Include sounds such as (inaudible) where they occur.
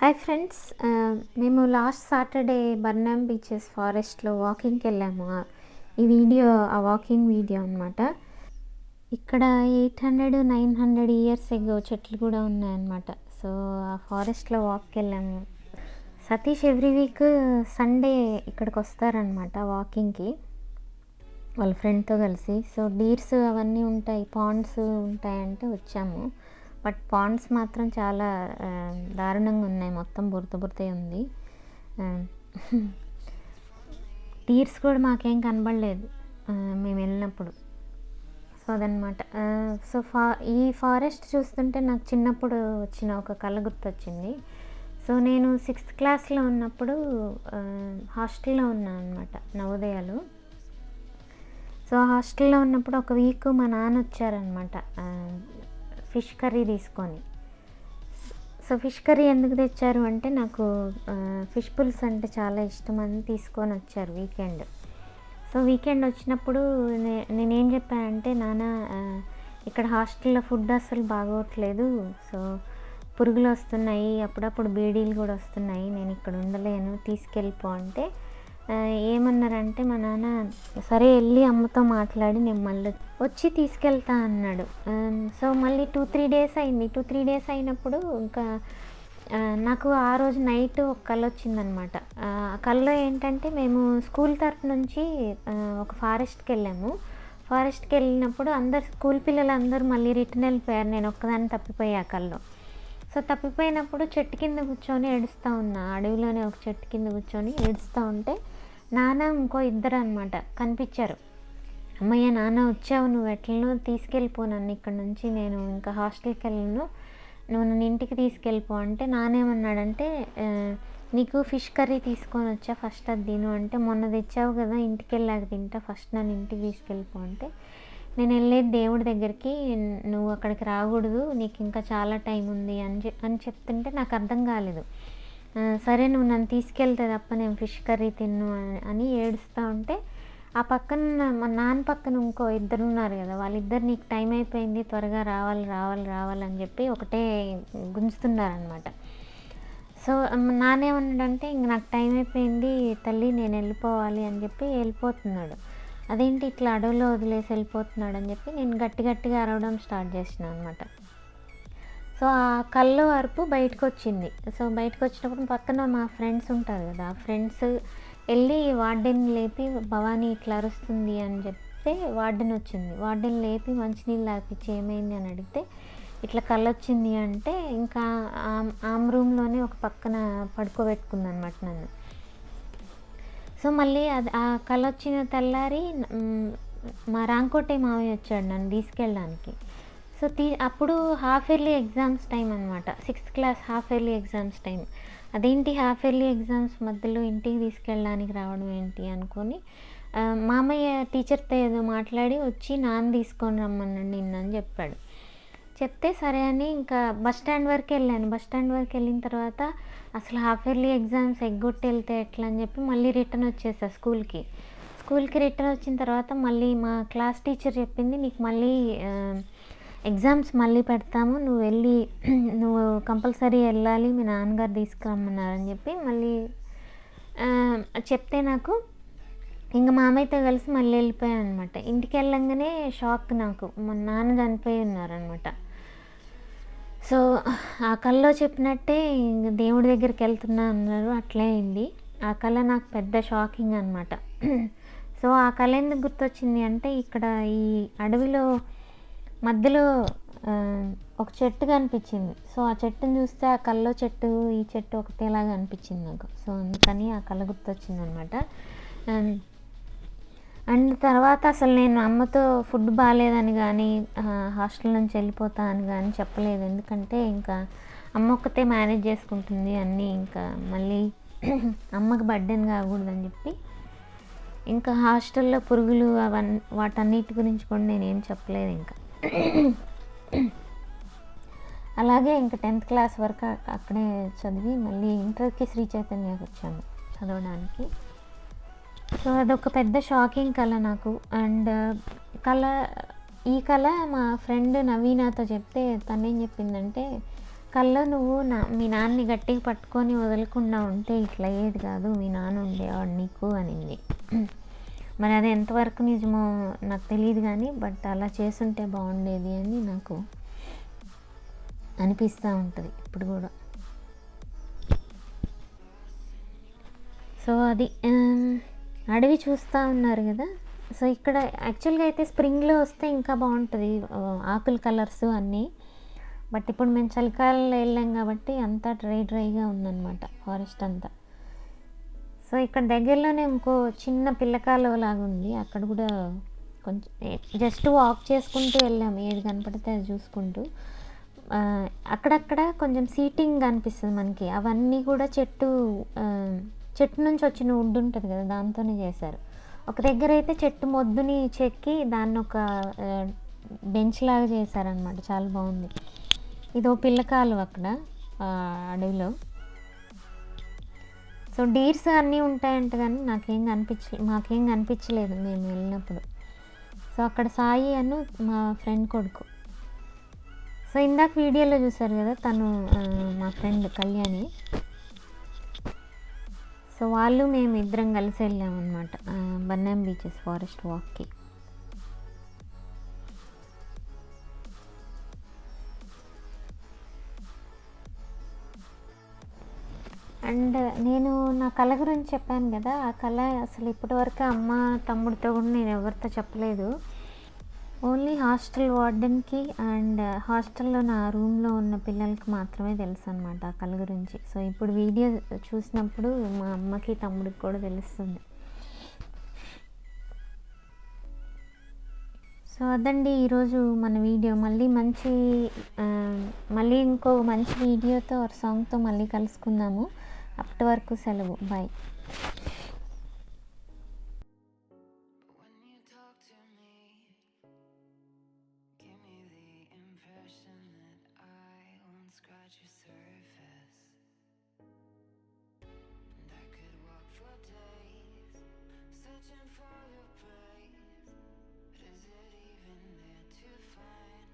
Hi friends uh, మేము last Saturday Burnham Beeches ఫారెస్ట్లో వాకింగ్కి వెళ్ళాము. ఈ వీడియో ఆ వాకింగ్ వీడియో అనమాట ఇక్కడ eight hundred nine hundred years ago చెట్లు కూడా ఉన్నాయన్నమాట. సో ఆ ఫారెస్ట్లో వాక్కి వెళ్ళాము. సతీష్ ఎవ్రీ వీక్ సండే ఇక్కడికి వస్తారనమాట వాకింగ్కి వాళ్ళ ఫ్రెండ్తో కలిసి. సో డీర్స్ అవన్నీ ఉంటాయి పాండ్స్ ఉంటాయంటే వచ్చాము. బట్ పాండ్స్ మాత్రం చాలా దారుణంగా ఉన్నాయి. మొత్తం బురద బురదే ఉంది. టీర్స్ కూడా మాకేం కనబడలేదు. మేము వెళ్ళినప్పుడు. సో అదనమాట. సో ఫా ఈ ఫారెస్ట్ చూస్తుంటే నాకు చిన్నప్పుడు వచ్చిన ఒక కళ గుర్తొచ్చింది. సో నేను సిక్స్త్ క్లాస్లో ఉన్నప్పుడు హాస్టల్లో ఉన్నాను అనమాట నవోదయాలు. సో హాస్టల్లో ఉన్నప్పుడు ఒక వీక్ మా నాన్న వచ్చారనమాట ఫిష్ కర్రీ తీసుకొని. సో ఫిష్ కర్రీ ఎందుకు తెచ్చారు అంటే నాకు ఫిష్ పుల్స్ అంటే చాలా ఇష్టం అని తీసుకొని వచ్చారు వీకెండ్. సో వీకెండ్ వచ్చినప్పుడు నే- నేనేం చెప్పానంటే నాన్న ఇక్కడ హాస్టల్లో ఫుడ్ అస్సలు బాగోట్లేదు. సో పురుగులు వస్తున్నాయి అప్పుడప్పుడు బీడీలు కూడా వస్తున్నాయి నేను ఇక్కడ ఉండలేను తీసుకెళ్ళిపో అంటే ఏమన్నారంటే మా నాన్న సరే వెళ్ళి అమ్మతో మాట్లాడి నేను మళ్ళీ వచ్చి తీసుకెళ్తా అన్నాడు. సో మళ్ళీ టూ త్రీ డేస్ అయింది. టూ త్రీ డేస్ అయినప్పుడు ఇంకా నాకు ఆ రోజు నైట్ ఒక కళ వచ్చిందనమాట ఆ కళలో ఏంటంటే మేము స్కూల్ తరఫు నుంచి ఒక ఫారెస్ట్కి వెళ్ళాము. ఫారెస్ట్కి వెళ్ళినప్పుడు అందరు స్కూల్ పిల్లలందరూ మళ్ళీ రిటర్న్ వెళ్ళిపోయారు నేను ఒక్కదాన్ని తప్పిపోయా ఆ కళ్ళు. సో తప్పిపోయినప్పుడు చెట్టు కింద కూర్చొని ఏడుస్తూ ఉన్నా. అడవిలోనే ఒక చెట్టు కింద కూర్చొని ఏడుస్తూ ఉంటే నాన్న ఇంకో ఇద్దరు అనమాట కనిపించారు. అమ్మయ్య నాన్న వచ్చావు నువ్వు ఎట్లనో తీసుకెళ్ళిపో నన్ను ఇక్కడ నుంచి నేను ఇంకా హాస్టల్కి వెళ్ళను. నువ్వు నన్ను ఇంటికి తీసుకెళ్ళిపో అంటే నానేమన్నాడంటే నీకు ఫిష్ కర్రీ తీసుకొని వచ్చా ఫస్ట్ అది తిను అంటే మొన్న తెచ్చావు కదా ఇంటికి వెళ్ళాక తింటా ఫస్ట్ నన్ను ఇంటికి తీసుకెళ్ళిపో అంటే. నేను వెళ్ళేది దేవుడి దగ్గరికి నువ్వు అక్కడికి రాకూడదు నీకు ఇంకా చాలా టైం ఉంది అని చె అని చెప్తుంటే నాకు అర్థం కాలేదు. సరే నువ్వు నన్ను తీసుకెళ్తే తప్ప నేను ఫిష్ కర్రీ తిన్ను అని- అని ఏడుస్తూ ఉంటే ఆ పక్కన మా నాన్న పక్కన ఇంకో ఇద్దరు ఉన్నారు కదా వాళ్ళిద్దరు నీకు టైం అయిపోయింది త్వరగా రావాలి రావాలి రావాలని చెప్పి ఒకటే గుంజుతున్నారనమాట సో నానేమన్నాడంటే ఇంక నాకు టైం అయిపోయింది తల్లి నేను వెళ్ళిపోవాలి అని చెప్పి వెళ్ళిపోతున్నాడు. అదేంటి ఇట్లా అడవిలో వదిలేసి వెళ్ళిపోతున్నాడు అని చెప్పి నేను గట్టి గట్టిగా అరవడం స్టార్ట్ చేసిన అనమాట సో ఆ కళ్ళు అరుపు బయటకు వచ్చింది సో బయటకు వచ్చినప్పుడు పక్కన మా ఫ్రెండ్స్ ఉంటారు కదా ఆ ఫ్రెండ్స్ వెళ్ళి వార్డెన్ లేపి భవానీ ఇట్లా అరుస్తుంది అని చెప్తే వార్డెన్ వచ్చింది వార్డెన్ లేపి మంచినీళ్ళు ఆపించి ఏమైంది అని అడిగితే ఇట్లా కళ్ళు వచ్చింది అంటే ఇంకా ఆమ్ రూమ్లోనే ఒక పక్కన పడుకోబెట్టుకుంది అనమాట నన్ను. సో మళ్ళీ అది ఆ కళ్ళు వచ్చిన తెల్లారి మా రాంకోటే మావయ్య వచ్చాడు నన్ను తీసుకెళ్ళడానికి. సో తీ అప్పుడు హాఫ్ ఇయర్లీ ఎగ్జామ్స్ టైం అనమాట sixth class half yearly exams time అదేంటి హాఫ్ ఇయర్లీ ఎగ్జామ్స్ మధ్యలో ఇంటికి తీసుకెళ్ళడానికి రావడం ఏంటి అనుకొని మామయ్య టీచర్తో ఏదో మాట్లాడి వచ్చి నాన్న తీసుకొని రమ్మన్నాడు నిన్నని చెప్పాడు. చెప్తే సరే అని ఇంకా బస్ స్టాండ్ వరకు వెళ్ళాను. బస్ స్టాండ్ వరకు వెళ్ళిన తర్వాత అసలు హాఫ్ ఇయర్లీ ఎగ్జామ్స్ ఎగ్గొట్టి వెళ్తే ఎట్లా అని చెప్పి మళ్ళీ రిటర్న్ వచ్చేసా స్కూల్కి స్కూల్కి రిటర్న్ వచ్చిన తర్వాత మళ్ళీ మా క్లాస్ టీచర్ చెప్పింది నీకు మళ్ళీ ఎగ్జామ్స్ మళ్ళీ పెడతాము. నువ్వు వెళ్ళి (clears throat) నువ్వు కంపల్సరీ వెళ్ళాలి మీ నాన్నగారు తీసుకురమ్మన్నారని చెప్పి మళ్ళీ చెప్తే నాకు ఇంక మామయ్యతో కలిసి మళ్ళీ వెళ్ళిపోయాను అనమాట ఇంటికి వెళ్ళంగానే షాక్ నాకు. మా నాన్న చనిపోయి ఉన్నారనమాట సో ఆ కళలో చెప్పినట్టే ఇంక దేవుడి దగ్గరికి వెళ్తున్నా అన్నారు. అట్లే అయింది. ఆ కళ నాకు పెద్ద షాకింగ్ అనమాట (clears throat) సో ఆ కళ ఎందుకు గుర్తొచ్చింది అంటే ఇక్కడ ఈ అడవిలో మధ్యలో ఒక చెట్టు కనిపించింది. సో ఆ చెట్టుని చూస్తే ఆ కల్లో చెట్టు ఈ చెట్టు ఒకటేలాగా అనిపించింది నాకు. సో అందుకని ఆ కళ్ళ గుర్తొచ్చింది అనమాట అండ్ తర్వాత అసలు నేను అమ్మతో ఫుడ్ బాగాలేదని కానీ హాస్టల్ నుంచి వెళ్ళిపోతా అని కానీ చెప్పలేదు. ఎందుకంటే ఇంకా అమ్మ ఒక్కతే మేనేజ్ చేసుకుంటుంది అన్నీ ఇంకా మళ్ళీ అమ్మకి బర్డెన్ కాకూడదని చెప్పి ఇంకా హాస్టల్లో పురుగులు అవన్నీ వాటన్నిటి గురించి కూడా నేనేం చెప్పలేదు ఇంకా. అలాగే ఇంకా టెన్త్ క్లాస్ వరకు అక్కడే చదివి మళ్ళీ ఇంటర్కి శ్రీ చైతన్యకి వచ్చాను చదవడానికి. సో అదొక పెద్ద షాకింగ్ కళ నాకు. అండ్ కళ ఈ కళ మా ఫ్రెండ్ నవీనాతో చెప్తే తనేం చెప్పిందంటే కళ్ళ నువ్వు నా మీ నాన్నని గట్టిగా పట్టుకొని వదలకుండా ఉంటే ఇట్లా అయ్యేది కాదు మీ నాన్న ఉండేవాడు నీకు అనింది. మరి అది ఎంతవరకు నిజమో నాకు తెలియదు కానీ బట్ అలా చేస్తుంటే బాగుండేది అని నాకు అనిపిస్తూ ఉంటుంది ఇప్పుడు కూడా. సో అది అడవి చూస్తూ ఉన్నారు కదా. సో ఇక్కడ యాక్చువల్గా అయితే స్ప్రింగ్లో వస్తే ఇంకా బాగుంటుంది ఆకుల కలర్స్ అన్నీ. బట్ ఇప్పుడు మేము చలికాలంలో వెళ్ళాం కాబట్టి అంతా డ్రై డ్రైగా ఉందన్నమాట ఫారెస్ట్ అంతా. సో ఇక్కడ దగ్గరలోనే ఇంకో చిన్న పిల్లకాలు లాగా ఉంది. అక్కడ కూడా కొంచెం జస్ట్ వాక్ చేసుకుంటూ వెళ్ళాము ఏది కనపడితే అది చూసుకుంటూ. అక్కడక్కడ కొంచెం సీటింగ్ కనిపిస్తుంది మనకి. అవన్నీ కూడా చెట్టు చెట్టు నుంచి వచ్చిన వుడ్ ఉంటుంది కదా దాంతోనే చేశారు. ఒక దగ్గర అయితే చెట్టు మొద్దుని చెక్కి దాన్ని ఒక బెంచ్ లాగా చేశారనమాట చాలా బాగుంది. ఇదో పిల్లకాలు అక్కడ అడవిలో. సో డీర్స్ అన్నీ ఉంటాయంట కానీ నాకేం కనిపించ మాకేం కనిపించలేదు మేము వెళ్ళినప్పుడు. సో అక్కడ సాయి అను మా ఫ్రెండ్ కొడుకు. సో ఇందాక వీడియోలో చూసారు కదా తను మా ఫ్రెండ్ కళ్యాణి. సో వాళ్ళు మేము ఇద్దరం కలిసి వెళ్ళామన్నమాట బన్నాం బీచెస్ ఫారెస్ట్ వాక్కి. అండ్ నేను నా కళ గురించి చెప్పాను కదా ఆ కళ అసలు ఇప్పటివరకు అమ్మ తమ్ముడితో కూడా నేను ఎవరితో చెప్పలేదు. ఓన్లీ హాస్టల్ వార్డెన్కి అండ్ హాస్టల్లో నా రూమ్లో ఉన్న పిల్లలకి మాత్రమే తెలుసు అనమాట ఆ కళ గురించి. సో ఇప్పుడు వీడియో చూసినప్పుడు మా అమ్మకి తమ్ముడికి కూడా తెలుస్తుంది. సో అదండి ఈరోజు మన వీడియో. మళ్ళీ మంచి మళ్ళీ ఇంకో మంచి వీడియోతో సాంగ్తో మళ్ళీ కలుసుకుందాము. అప్పటి వరకు సెలవు bye When you talk to me, give impression that I won't scratch your surface. And could walk for days, searching for your place. But is it even there to find?